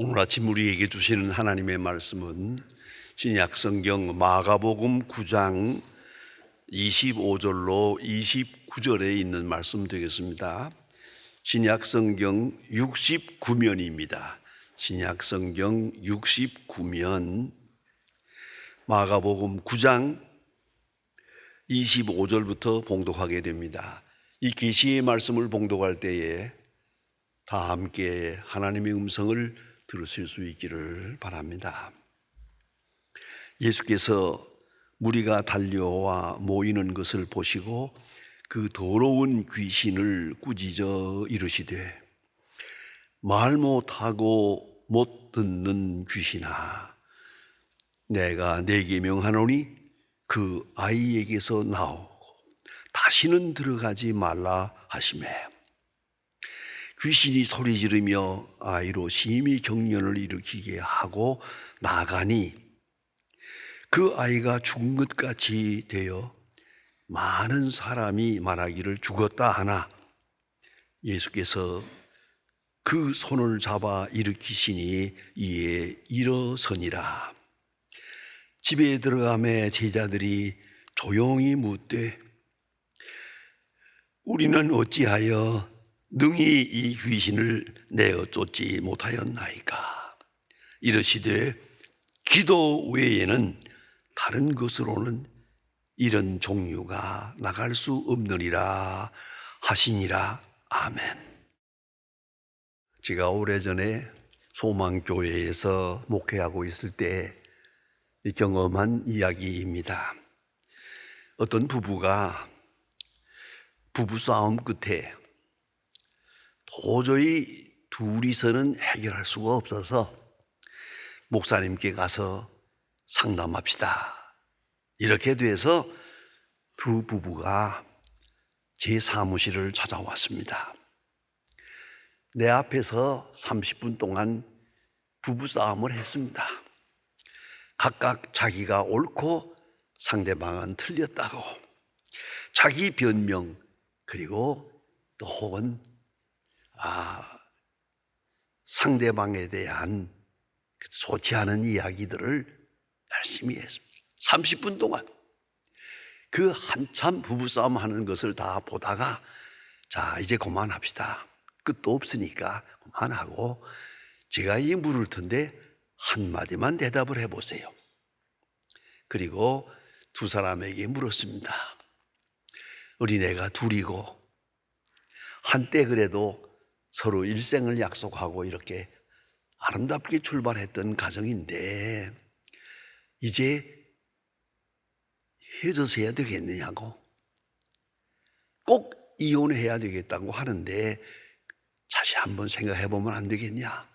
오늘 아침 우리에게 주시는 하나님의 말씀은 신약 성경 마가복음 9장 25절로 29절에 있는 말씀 되겠습니다. 신약 성경 69면입니다. 신약 성경 69면 마가복음 9장 25절부터 봉독하게 됩니다. 이 계시의 말씀을 봉독할 때에 다 함께 하나님의 음성을 들으실 수 있기를 바랍니다. 예수께서 무리가 달려와 모이는 것을 보시고 그 더러운 귀신을 꾸짖어 이르시되 말 못하고 못 듣는 귀신아 내가 내게 명하노니 그 아이에게서 나오고 다시는 들어가지 말라 하시매 귀신이 소리 지르며 아이로 심히 경련을 일으키게 하고 나가니 그 아이가 죽은 것 같이 되어 많은 사람이 말하기를 죽었다 하나 예수께서 그 손을 잡아 일으키시니 이에 일어서니라. 집에 들어가매 제자들이 조용히 묻되 우리는 어찌하여 능히 이 귀신을 내어 쫓지 못하였나이까? 이르시되 기도 외에는 다른 것으로는 이런 종류가 나갈 수 없느니라 하시니라. 아멘. 제가 오래전에 소망교회에서 목회하고 있을 때 경험한 이야기입니다. 어떤 부부가 부부싸움 끝에 도저히 둘이서는 해결할 수가 없어서 목사님께 가서 상담합시다. 이렇게 돼서 두 부부가 제 사무실을 찾아왔습니다. 내 앞에서 30분 동안 부부싸움을 했습니다. 각각 자기가 옳고 상대방은 틀렸다고 자기 변명 그리고 또 혹은 아, 상대방에 대한 좋지 않은 이야기들을 열심히 했습니다. 30분 동안 그 한참 부부싸움 하는 것을 다 보다가 자, 이제 그만합시다. 끝도 없으니까 그만하고 제가 이 물을 텐데 한마디만 대답을 해보세요. 그리고 두 사람에게 물었습니다. 어린애가 둘이고 한때 그래도 서로 일생을 약속하고 이렇게 아름답게 출발했던 가정인데 이제 헤어져서 해야 되겠느냐고. 꼭 이혼해야 되겠다고 하는데 다시 한번 생각해 보면 안 되겠냐.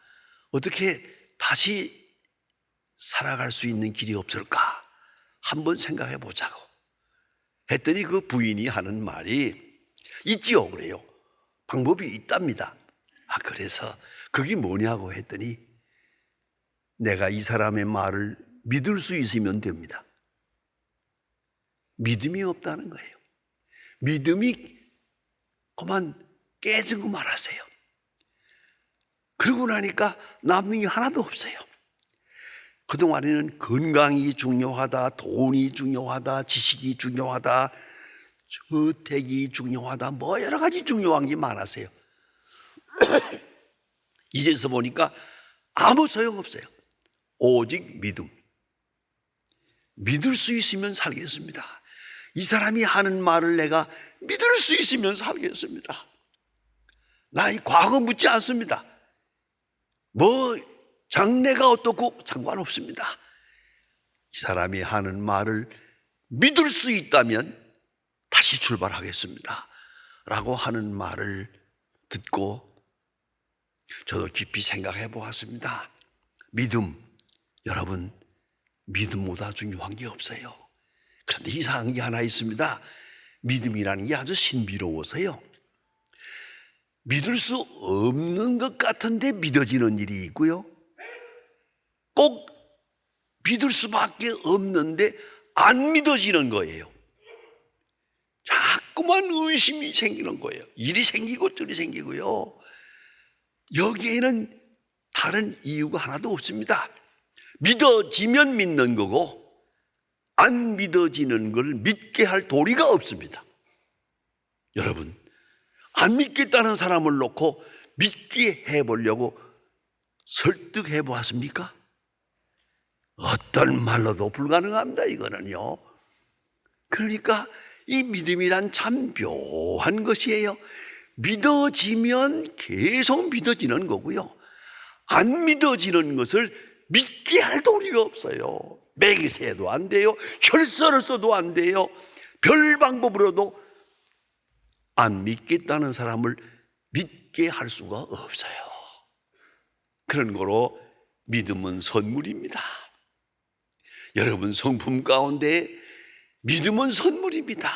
어떻게 다시 살아갈 수 있는 길이 없을까? 한번 생각해 보자고. 했더니 그 부인이 하는 말이 있지요. 그래요. 방법이 있답니다 아, 그래서 그게 뭐냐고 했더니 내가 이 사람의 말을 믿을 수 있으면 됩니다. 믿음이 없다는 거예요. 믿음이 그만 깨지고 말하세요. 그러고 나니까 남는 게 하나도 없어요. 그동안에는 건강이 중요하다, 돈이 중요하다, 지식이 중요하다, 저택이 중요하다, 뭐 여러 가지 중요한 게 많았어요. 이제서 보니까 아무 소용없어요. 오직 믿음. 믿을 수 있으면 살겠습니다. 이 사람이 하는 말을 내가 믿을 수 있으면 살겠습니다. 나의 과거 묻지 않습니다. 뭐 장래가 어떻고 상관없습니다. 이 사람이 하는 말을 믿을 수 있다면 다시 출발하겠습니다. 라고 하는 말을 듣고 저도 깊이 생각해 보았습니다. 믿음, 여러분, 믿음보다 중요한 게 없어요. 그런데 이상한 게 하나 있습니다. 믿음이라는 게 아주 신비로워서요. 믿을 수 없는 것 같은데 믿어지는 일이 있고요. 꼭 믿을 수밖에 없는데 안 믿어지는 거예요. 자꾸만 의심이 생기는 거예요. 일이 생기고 저리 생기고요. 여기에는 다른 이유가 하나도 없습니다. 믿어지면 믿는 거고 안 믿어지는 걸 믿게 할 도리가 없습니다. 여러분, 안 믿겠다는 사람을 놓고 믿게 해보려고 설득해 보았습니까? 어떤 말로도 불가능합니다, 이거는요. 그러니까 이 믿음이란 참 묘한 것이에요. 믿어지면 계속 믿어지는 거고요. 안 믿어지는 것을 믿게 할 도리가 없어요. 매기세도 안 돼요. 혈서를 써도 안 돼요. 별 방법으로도 안 믿겠다는 사람을 믿게 할 수가 없어요. 그런 거로 믿음은 선물입니다. 여러분 성품 가운데 믿음은 선물입니다.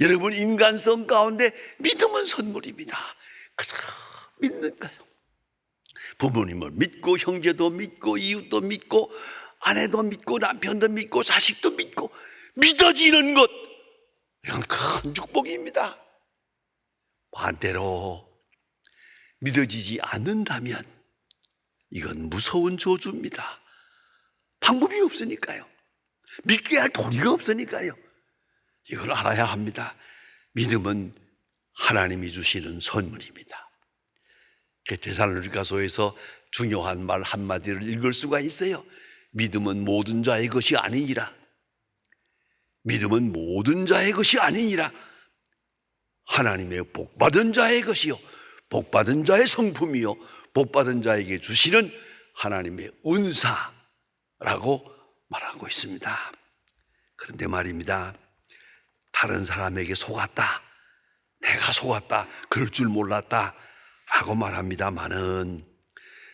여러분 인간성 가운데 믿음은 선물입니다. 그저 믿는 거요. 부모님을 믿고 형제도 믿고 이웃도 믿고 아내도 믿고 남편도 믿고 자식도 믿고 믿어지는 것 이건 큰 축복입니다. 반대로 믿어지지 않는다면 이건 무서운 저주입니다. 방법이 없으니까요. 믿게 할 도리가 없으니까요. 이걸 알아야 합니다. 믿음은 하나님이 주시는 선물입니다. 데살로니가서에서 중요한 말 한마디를 읽을 수가 있어요. 믿음은 모든 자의 것이 아니니라. 믿음은 모든 자의 것이 아니니라. 하나님의 복받은 자의 것이요. 복받은 자의 성품이요. 복받은 자에게 주시는 하나님의 은사라고 말하고 있습니다. 그런데 말입니다. 다른 사람에게 속았다. 내가 속았다. 그럴 줄 몰랐다. 라고 말합니다만은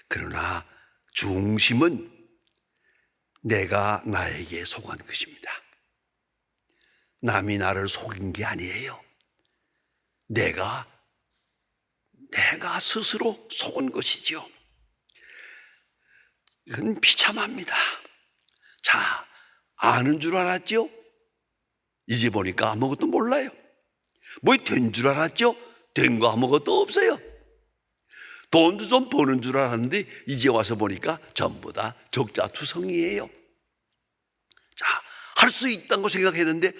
그러나 중심은 내가 나에게 속은 것입니다. 남이 나를 속인 게 아니에요. 내가 내가 스스로 속은 것이지요. 이건 비참합니다. 자, 아는 줄 알았죠? 이제 보니까 아무것도 몰라요. 뭐 된 줄 알았죠? 된 거 아무것도 없어요. 돈도 좀 버는 줄 알았는데 이제 와서 보니까 전부 다 적자투성이에요. 자, 할 수 있다고 생각했는데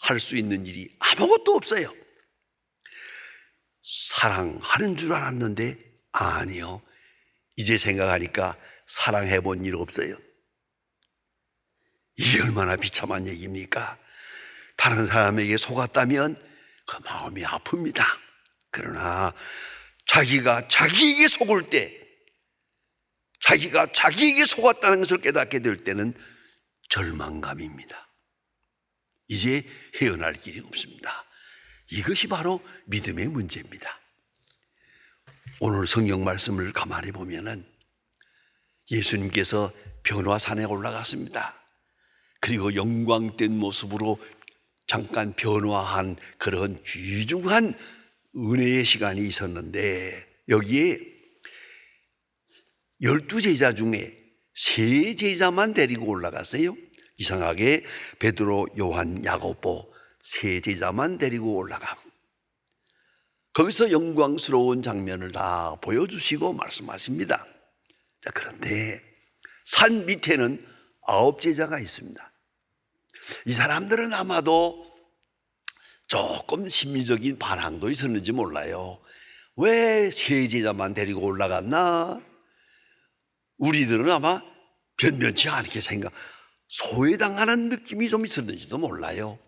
할 수 있는 일이 아무것도 없어요. 사랑하는 줄 알았는데 아니요. 이제 생각하니까 사랑해 본 일 없어요. 이게 얼마나 비참한 얘기입니까? 다른 사람에게 속았다면 그 마음이 아픕니다. 그러나 자기가 자기에게 속을 때, 자기가 자기에게 속았다는 것을 깨닫게 될 때는 절망감입니다. 이제 헤어날 길이 없습니다. 이것이 바로 믿음의 문제입니다. 오늘 성경 말씀을 가만히 보면은 예수님께서 변화산에 올라갔습니다. 그리고 영광된 모습으로 잠깐 변화한 그런 귀중한 은혜의 시간이 있었는데 여기에 열두 제자 중에 세 제자만 데리고 올라갔어요. 이상하게 베드로, 요한, 야고보 세 제자만 데리고 올라가고 거기서 영광스러운 장면을 다 보여주시고 말씀하십니다. 자, 그런데 산 밑에는 아홉 제자가 있습니다. 이 사람들은 아마도 조금 심리적인 반항도 있었는지 몰라요. 왜 세 제자만 데리고 올라갔나? 우리들은 아마 변변치 않게 생각, 소외당하는 느낌이 좀 있었는지도 몰라요.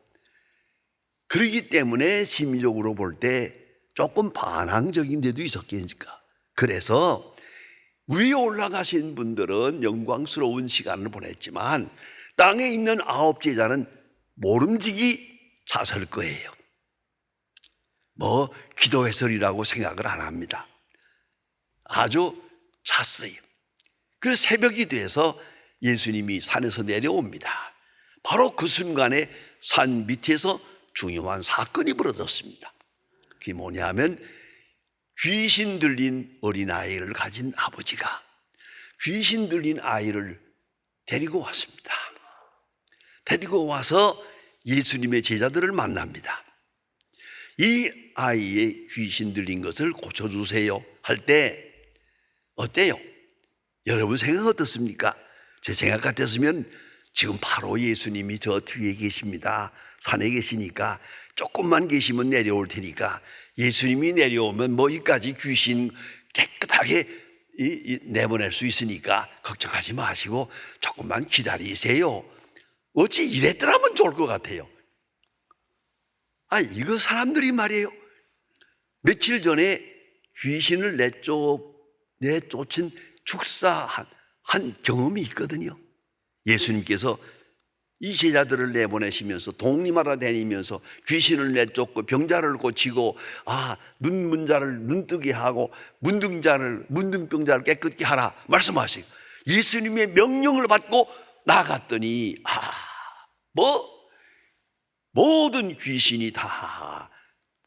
그러기 때문에 심리적으로 볼 때 조금 반항적인 데도 있었겠니까. 그래서 위에 올라가신 분들은 영광스러운 시간을 보냈지만 땅에 있는 아홉 제자는 모름지기 자설 거예요. 뭐 기도 해설이라고 생각을 안 합니다. 아주 잤어요. 그래서 새벽이 돼서 예수님이 산에서 내려옵니다. 바로 그 순간에 산 밑에서 중요한 사건이 벌어졌습니다. 그게 뭐냐면 귀신 들린 어린아이를 가진 아버지가 귀신 들린 아이를 데리고 왔습니다. 데리고 와서 예수님의 제자들을 만납니다. 이 아이의 귀신 들린 것을 고쳐주세요 할 때 어때요? 여러분 생각 어떻습니까? 제 생각 같았으면 지금 바로 예수님이 저 뒤에 계십니다. 산에 계시니까 조금만 계시면 내려올 테니까 예수님이 내려오면 뭐 이까지 귀신 깨끗하게 내보낼 수 있으니까 걱정하지 마시고 조금만 기다리세요. 어찌 이랬더라면 좋을 것 같아요. 아, 이거 사람들이 말이에요. 며칠 전에 귀신을 내쫓, 내쫓은 축사한 한 경험이 있거든요. 예수님께서 이 제자들을 내보내시면서 독림하러 다니면서 귀신을 내쫓고 병자를 고치고 아 눈문자를 눈뜨게 하고 문둥자를 문둥병자를 깨끗게 하라 말씀하시고 예수님의 명령을 받고 나갔더니 아 뭐 모든 귀신이 다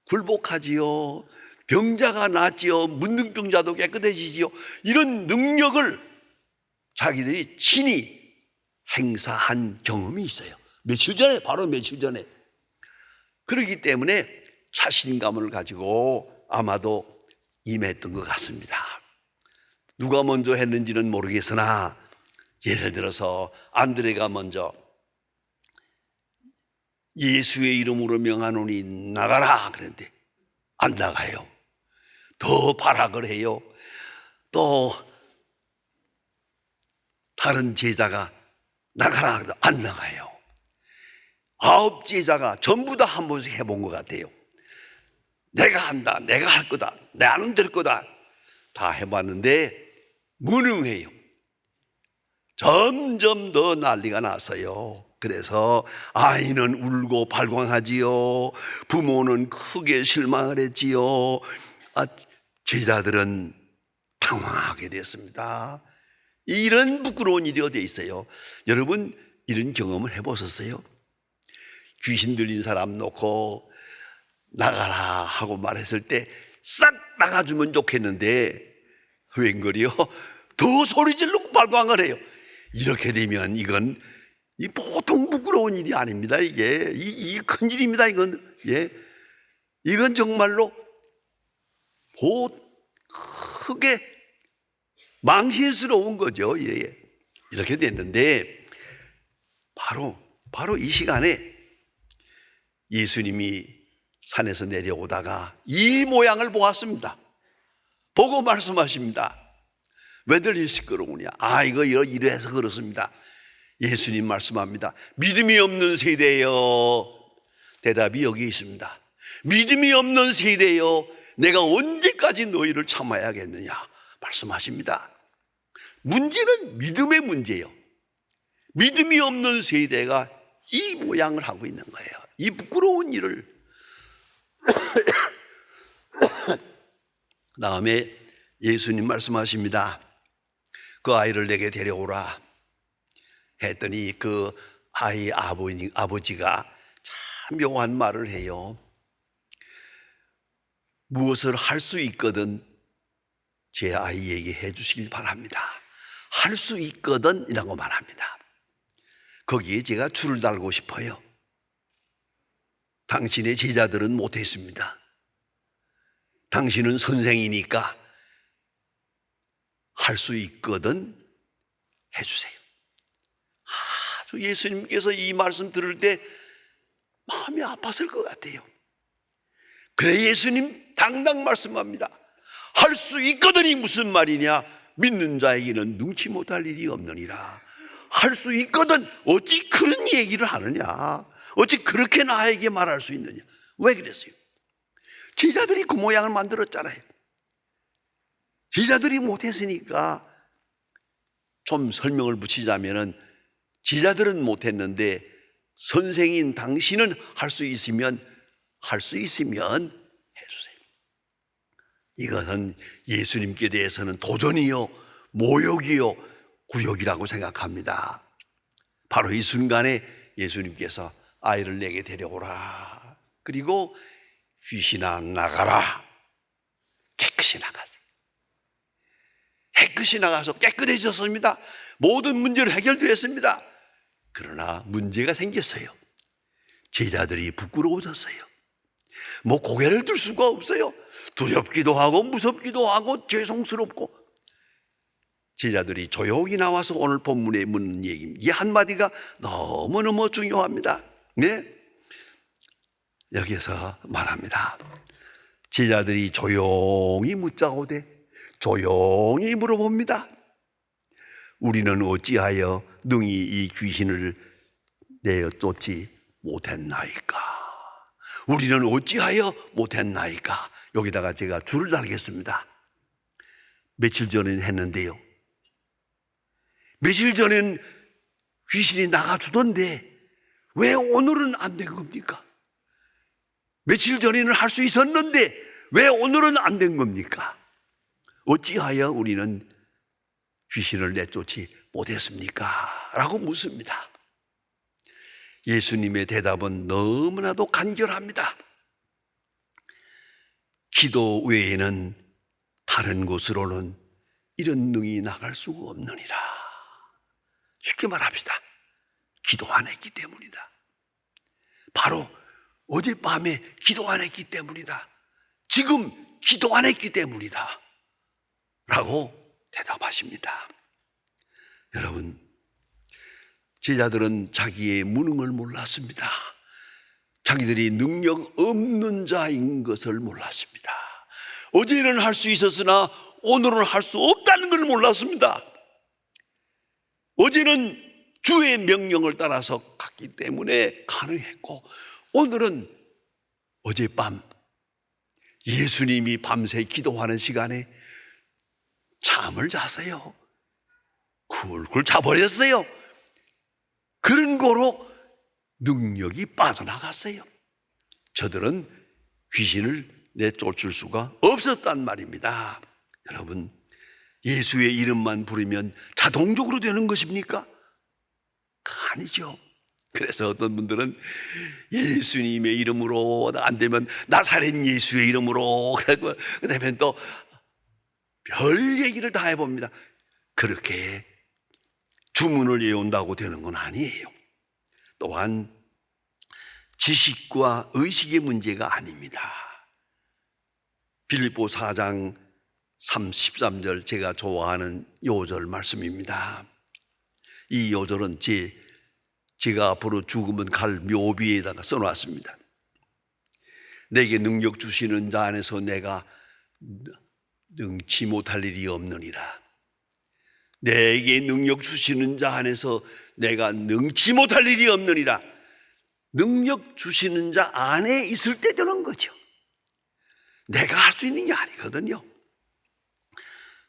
굴복하지요. 병자가 낫지요. 문둥병자도 깨끗해지지요. 이런 능력을 자기들이 친히 행사한 경험이 있어요. 며칠 전에, 바로 며칠 전에. 그렇기 때문에 자신감을 가지고 아마도 임했던 것 같습니다. 누가 먼저 했는지는 모르겠으나 예를 들어서 안드레가 먼저 예수의 이름으로 명하노니 나가라 그랬는데 안 나가요. 더 발악을 해요. 또 다른 제자가 나가라 그래도 안 나가요. 아홉 제자가 전부 다 한 번씩 해본 것 같아요. 내가 한다, 내가 할 거다, 나는 될 거다. 다 해봤는데 무능해요. 점점 더 난리가 났어요. 그래서 아이는 울고 발광하지요. 부모는 크게 실망을 했지요. 아, 제자들은 당황하게 됐습니다. 이런 부끄러운 일이 어디에 있어요? 여러분, 이런 경험을 해보셨어요? 귀신 들린 사람 놓고 나가라 하고 말했을 때 싹 나가주면 좋겠는데 웬걸이요? 더 소리 지르고 발광을 해요. 이렇게 되면 이건 이 보통 부끄러운 일이 아닙니다. 이게 이, 이 큰 일입니다. 이건 예, 이건 정말로 보 크게 망신스러운 거죠. 예, 예. 이렇게 됐는데 바로 바로 이 시간에 예수님이 산에서 내려오다가 이 모양을 보았습니다. 보고 말씀하십니다. 왜들 이 시끄러우냐? 아, 이거 이래서 그렇습니다. 예수님 말씀합니다. 믿음이 없는 세대요. 대답이 여기 있습니다. 믿음이 없는 세대요. 내가 언제까지 너희를 참아야겠느냐? 말씀하십니다. 문제는 믿음의 문제예요. 믿음이 없는 세대가 이 모양을 하고 있는 거예요. 이 부끄러운 일을. 그 다음에 예수님 말씀하십니다. 그 아이를 내게 데려오라. 했더니 그 아이 아버지, 아버지가 참 묘한 말을 해요. 무엇을 할 수 있거든 제 아이에게 해 주시길 바랍니다. 할 수 있거든 이라고 말합니다. 거기에 제가 줄을 달고 싶어요. 당신의 제자들은 못했습니다. 당신은 선생이니까 할 수 있거든 해주세요. 아주 예수님께서 이 말씀 들을 때 마음이 아팠을 것 같아요. 그래 예수님 당당 말씀합니다. 할 수 있거든이 무슨 말이냐? 믿는 자에게는 눈치 못할 일이 없느니라. 할 수 있거든 어찌 그런 얘기를 하느냐? 어찌 그렇게 나에게 말할 수 있느냐? 왜 그랬어요? 제자들이 그 모양을 만들었잖아요. 제자들이 못했으니까 좀 설명을 붙이자면은 제자들은 못했는데 선생인 당신은 할 수 있으면 할 수 있으면 해주세요. 이것은 예수님께 대해서는 도전이요, 모욕이요, 구욕이라고 생각합니다. 바로 이 순간에 예수님께서 아이를 내게 데려오라. 그리고 귀신아 나가라. 깨끗이 나갔어요. 깨끗이 나가서 깨끗해졌습니다. 모든 문제를 해결되었습니다. 그러나 문제가 생겼어요. 제자들이 부끄러워졌어요. 뭐 고개를 들 수가 없어요. 두렵기도 하고 무섭기도 하고 죄송스럽고 제자들이 조용히 나와서 오늘 본문에 묻는 얘기입니다. 이 한마디가 너무너무 중요합니다. 네? 여기서 말합니다. 제자들이 조용히 묻자오되 조용히 물어봅니다. 우리는 어찌하여 능히 이 귀신을 내어 쫓지 못했나이까? 우리는 어찌하여 못했나이까? 여기다가 제가 줄을 달겠습니다. 며칠 전에 했는데요. 며칠 전엔 귀신이 나가주던데 왜 오늘은 안 된 겁니까? 며칠 전에는 할 수 있었는데 왜 오늘은 안 된 겁니까? 어찌하여 우리는 귀신을 내쫓지 못했습니까? 라고 묻습니다. 예수님의 대답은 너무나도 간결합니다. 기도 외에는 다른 곳으로는 이런 능이 나갈 수가 없느니라. 쉽게 말합시다. 기도 안 했기 때문이다. 바로 어젯밤에 기도 안 했기 때문이다. 지금 기도 안 했기 때문이다. 라고 대답하십니다. 여러분, 제자들은 자기의 무능을 몰랐습니다. 자기들이 능력 없는 자인 것을 몰랐습니다. 어제는 할 수 있었으나 오늘은 할 수 없다는 걸 몰랐습니다. 어제는 주의 명령을 따라서 갔기 때문에 가능했고 오늘은 어젯밤 예수님이 밤새 기도하는 시간에 잠을 잤어요. 굴굴 자버렸어요. 그런 거로 능력이 빠져나갔어요. 저들은 귀신을 내쫓을 수가 없었단 말입니다. 여러분, 예수의 이름만 부르면 자동적으로 되는 것입니까? 아니죠. 그래서 어떤 분들은 예수님의 이름으로 안 되면 나사렛 예수의 이름으로 그러고 또 별 얘기를 다 해봅니다. 그렇게 주문을 외운다고 되는 건 아니에요. 또한 지식과 의식의 문제가 아닙니다. 빌립보 4장 33절 제가 좋아하는 요절 말씀입니다. 이 요절은 제 제가 앞으로 죽으면 갈 묘비에다가 써놨습니다. 내게 능력 주시는 자 안에서 내가 능치 못할 일이 없느니라. 내게 능력 주시는 자 안에서 내가 능치 못할 일이 없느니라. 능력 주시는 자 안에 있을 때 되는 거죠. 내가 할 수 있는 게 아니거든요.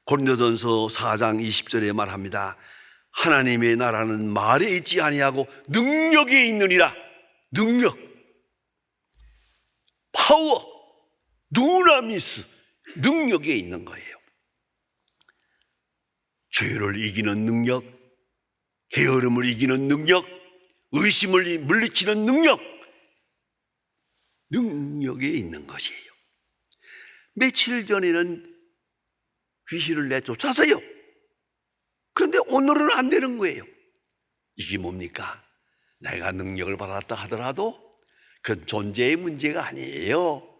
고린도전서 4장 20절에 말합니다. 하나님의 나라는 말에 있지 아니하고 능력에 있느니라. 능력. 파워. 누나미스. 능력에 있는 거예요. 죄를 이기는 능력, 게으름을 이기는 능력, 의심을 물리치는 능력, 능력에 있는 것이에요. 며칠 전에는 귀신을 내쫓았어요. 그런데 오늘은 안 되는 거예요. 이게 뭡니까? 내가 능력을 받았다 하더라도 그 존재의 문제가 아니에요.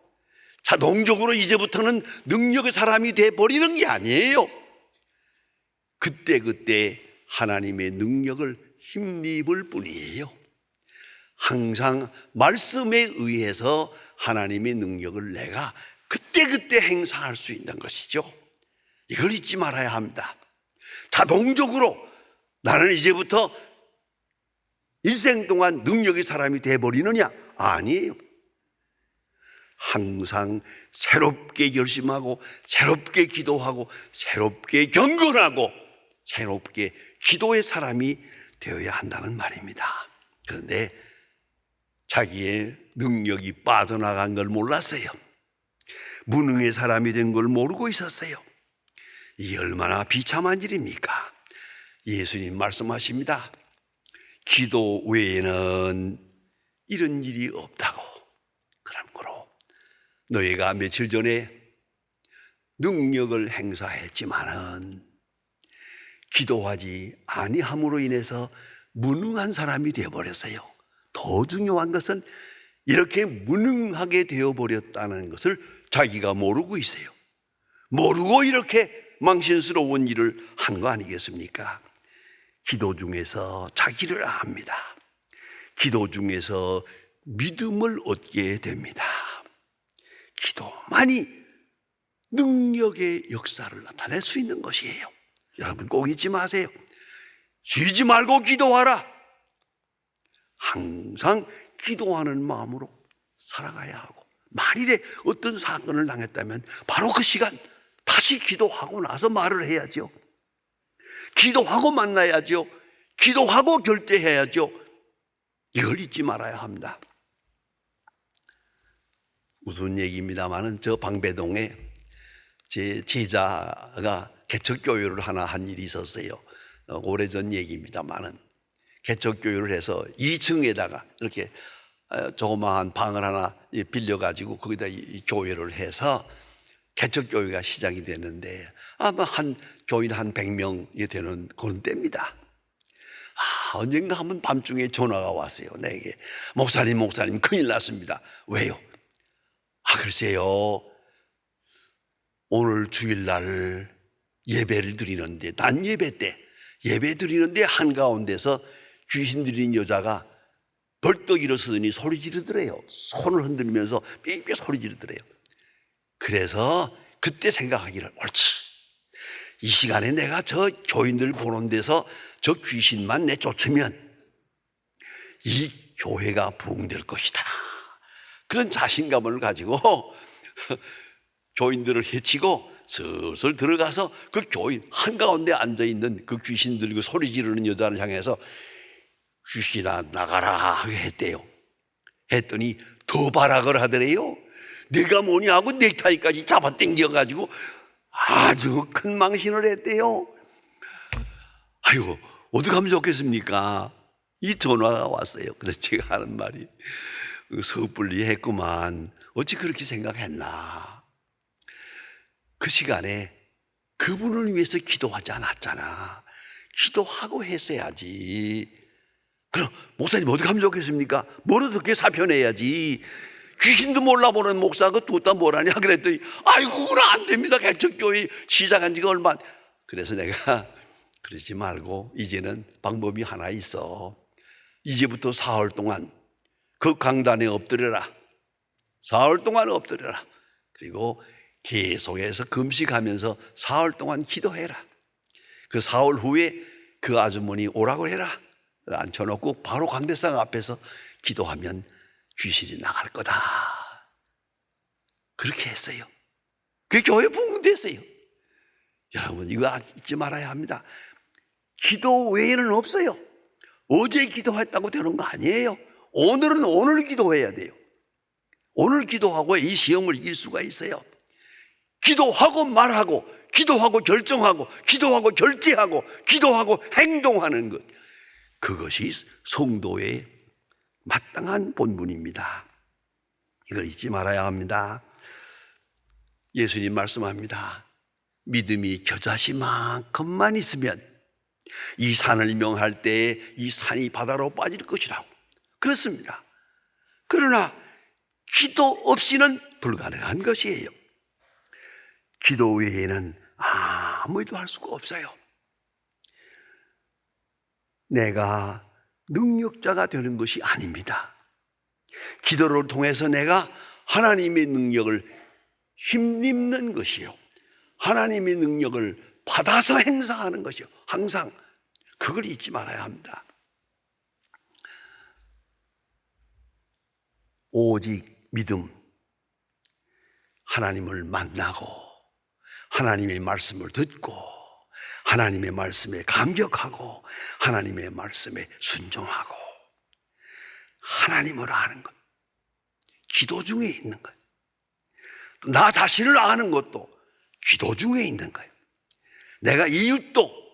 자동적으로 이제부터는 능력의 사람이 돼 버리는 게 아니에요. 그때 그때 하나님의 능력을 힘입을 뿐이에요. 항상 말씀에 의해서 하나님의 능력을 내가 그때 그때 행사할 수 있는 것이죠. 이걸 잊지 말아야 합니다. 자동적으로 나는 이제부터 일생 동안 능력의 사람이 돼 버리느냐? 아니에요. 항상 새롭게 결심하고 새롭게 기도하고 새롭게 경건하고 새롭게 기도의 사람이 되어야 한다는 말입니다. 그런데 자기의 능력이 빠져나간 걸 몰랐어요. 무능의 사람이 된 걸 모르고 있었어요. 이게 얼마나 비참한 일입니까? 예수님 말씀하십니다. 기도 외에는 이런 일이 없다고. 너희가 며칠 전에 능력을 행사했지만은 기도하지 아니함으로 인해서 무능한 사람이 되어 버렸어요. 더 중요한 것은 이렇게 무능하게 되어 버렸다는 것을 자기가 모르고 있어요. 모르고 이렇게 망신스러운 일을 한 거 아니겠습니까? 기도 중에서 자기를 압니다. 기도 중에서 믿음을 얻게 됩니다. 기도만이 능력의 역사를 나타낼 수 있는 것이에요. 여러분 꼭 잊지 마세요. 쉬지 말고 기도하라. 항상 기도하는 마음으로 살아가야 하고 만일에 어떤 사건을 당했다면 바로 그 시간 다시 기도하고 나서 말을 해야죠. 기도하고 만나야죠. 기도하고 결제해야죠. 이걸 잊지 말아야 합니다. 무슨 얘기입니다만은 저 방배동에 제 제자가 개척교회를 하나 한 일이 있었어요. 어, 오래전 얘기입니다만은 개척교회를 해서 2층에다가 이렇게 어, 조그마한 방을 하나 빌려가지고 거기다 이 교회를 해서 개척교회가 시작이 되는데 아마 한 교인 한 100명이 되는 그런 때입니다. 아, 언젠가 한번 밤중에 전화가 왔어요. 내게. 목사님, 목사님, 큰일 났습니다. 왜요? 아, 글쎄요. 오늘 주일날 예배를 드리는데, 난 예배 때, 예배 드리는데 한가운데서 귀신 들린 여자가 벌떡 일어서더니 소리 지르더래요. 손을 흔들면서 삐삐 소리 지르더래요. 그래서 그때 생각하기를 옳지. 이 시간에 내가 저 교인들 보는 데서 저 귀신만 내쫓으면 이 교회가 부흥될 것이다. 그런 자신감을 가지고 교인들을 해치고 슬슬 들어가서 그 교인 한가운데 앉아 있는 그 귀신 들고 소리 지르는 여자를 향해서 귀신아 나가라 했대요. 했더니 더 발악을 하더래요. 내가 뭐냐 하고 넥타이까지 잡아 당겨 가지고 아주 큰 망신을 했대요. 아이고, 어떻게 하면 좋겠습니까? 이 전화가 왔어요. 그래서 제가 하는 말이 섣불리 했구만. 어찌 그렇게 생각했나. 그 시간에 그분을 위해서 기도하지 않았잖아. 기도하고 했어야지. 그럼 목사님 어떻게 하면 좋겠습니까? 뭘 어떻게 사표내야지. 귀신도 몰라보는 목사가 또다 뭐라냐 그랬더니 아이고 그건 안 됩니다 개척교회 시작한 지가 얼마 그래서 내가 그러지 말고 이제는 방법이 하나 있어 이제부터 사흘 동안 그 강단에 엎드려라 사흘 동안 엎드려라 그리고 계속해서 금식하면서 사흘 동안 기도해라 그 사흘 후에 그 아주머니 오라고 해라 앉혀놓고 바로 광대상 앞에서 기도하면 귀신이 나갈 거다. 그렇게 했어요. 그 교회 부흥됐어요. 여러분 이거 잊지 말아야 합니다. 기도 외에는 없어요. 어제 기도했다고 되는 거 아니에요. 오늘은 오늘 기도해야 돼요. 오늘 기도하고 이 시험을 이길 수가 있어요. 기도하고 말하고, 기도하고 결정하고, 기도하고 결제하고, 기도하고 행동하는 것. 그것이 성도의 마땅한 본분입니다. 이걸 잊지 말아야 합니다. 예수님 말씀합니다. 믿음이 겨자씨만큼만 있으면 이 산을 명할 때이 산이 바다로 빠질 것이라고. 그렇습니다. 그러나 기도 없이는 불가능한 것이에요. 기도 외에는 아무 일도 할 수가 없어요. 내가 능력자가 되는 것이 아닙니다. 기도를 통해서 내가 하나님의 능력을 힘입는 것이요. 하나님의 능력을 받아서 행사하는 것이요. 항상 그걸 잊지 말아야 합니다. 오직 믿음. 하나님을 만나고 하나님의 말씀을 듣고 하나님의 말씀에 감격하고 하나님의 말씀에 순종하고 하나님을 아는 것. 기도 중에 있는 거예요. 나 자신을 아는 것도 기도 중에 있는 거예요. 내가 이웃도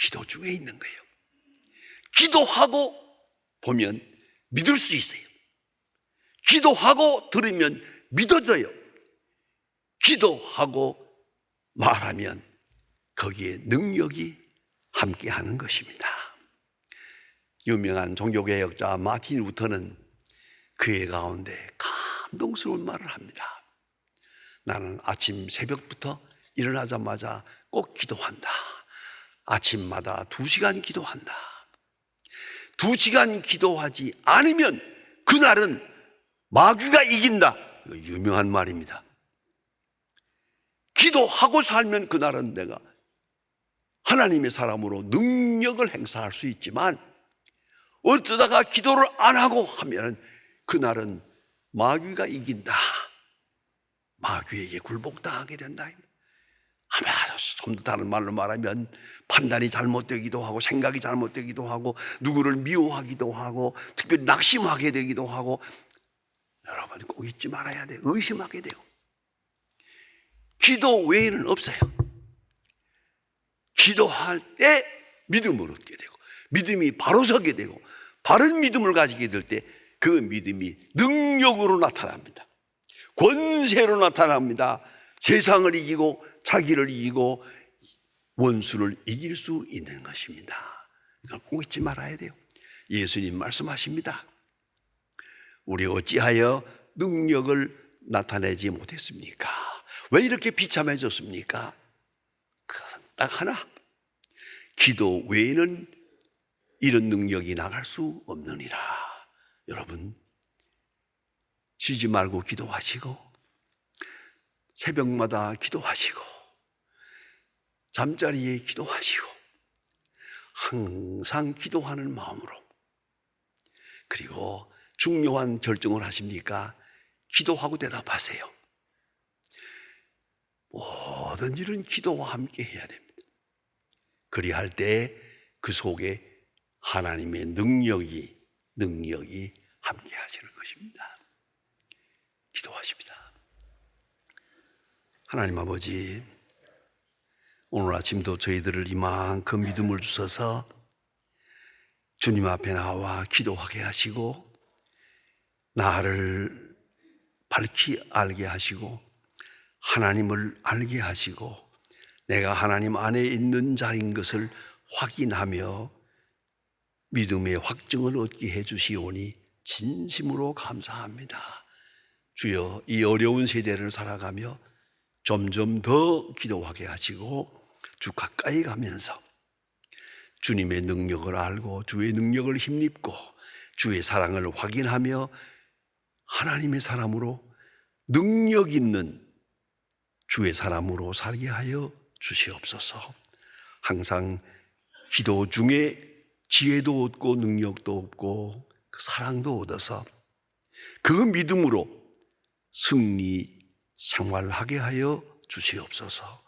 기도 중에 있는 거예요. 기도하고 보면 믿을 수 있어요. 기도하고 들으면 믿어져요. 기도하고 말하면 거기에 능력이 함께 하는 것입니다. 유명한 종교개혁자 마틴 루터는 그의 가운데 감동스러운 말을 합니다. 나는 아침 새벽부터 일어나자마자 꼭 기도한다. 아침마다 두 시간 기도한다. 두 시간 기도하지 않으면 그날은 마귀가 이긴다. 유명한 말입니다. 기도하고 살면 그날은 내가 하나님의 사람으로 능력을 행사할 수 있지만 어쩌다가 기도를 안 하고 하면은 그날은 마귀가 이긴다. 마귀에게 굴복당하게 된다. 아마 좀더 다른 말로 말하면 판단이 잘못되기도 하고 생각이 잘못되기도 하고 누구를 미워하기도 하고 특별히 낙심하게 되기도 하고 여러분 꼭 잊지 말아야 돼요. 의심하게 돼요. 기도 외에는 없어요. 기도할 때 믿음을 얻게 되고 믿음이 바로 서게 되고 바른 믿음을 가지게 될 때 그 믿음이 능력으로 나타납니다. 권세로 나타납니다. 세상을 이기고 자기를 이기고 원수를 이길 수 있는 것입니다. 이걸 꼭 잊지 말아야 돼요. 예수님 말씀하십니다. 우리 어찌하여 능력을 나타내지 못했습니까? 왜 이렇게 비참해졌습니까? 그것은 딱 하나. 기도 외에는 이런 능력이 나갈 수 없느니라. 여러분, 쉬지 말고 기도하시고, 새벽마다 기도하시고, 잠자리에 기도하시고, 항상 기도하는 마음으로, 그리고 중요한 결정을 하십니까? 기도하고 대답하세요. 모든 일은 기도와 함께 해야 됩니다. 그리할 때 그 속에 하나님의 능력이 능력이 함께 하시는 것입니다. 기도하십니다. 하나님 아버지, 오늘 아침도 저희들을 이만큼 믿음을 주셔서 주님 앞에 나와 기도하게 하시고 나를 밝히 알게 하시고 하나님을 알게 하시고 내가 하나님 안에 있는 자인 것을 확인하며 믿음의 확증을 얻게 해 주시오니 진심으로 감사합니다. 주여 이 어려운 세대를 살아가며 점점 더 기도하게 하시고 주 가까이 가면서 주님의 능력을 알고 주의 능력을 힘입고 주의 사랑을 확인하며 하나님의 사람으로 능력 있는 주의 사람으로 살게 하여 주시옵소서. 항상 기도 중에 지혜도 얻고 능력도 얻고 그 사랑도 얻어서 그 믿음으로 승리 생활하게 하여 주시옵소서.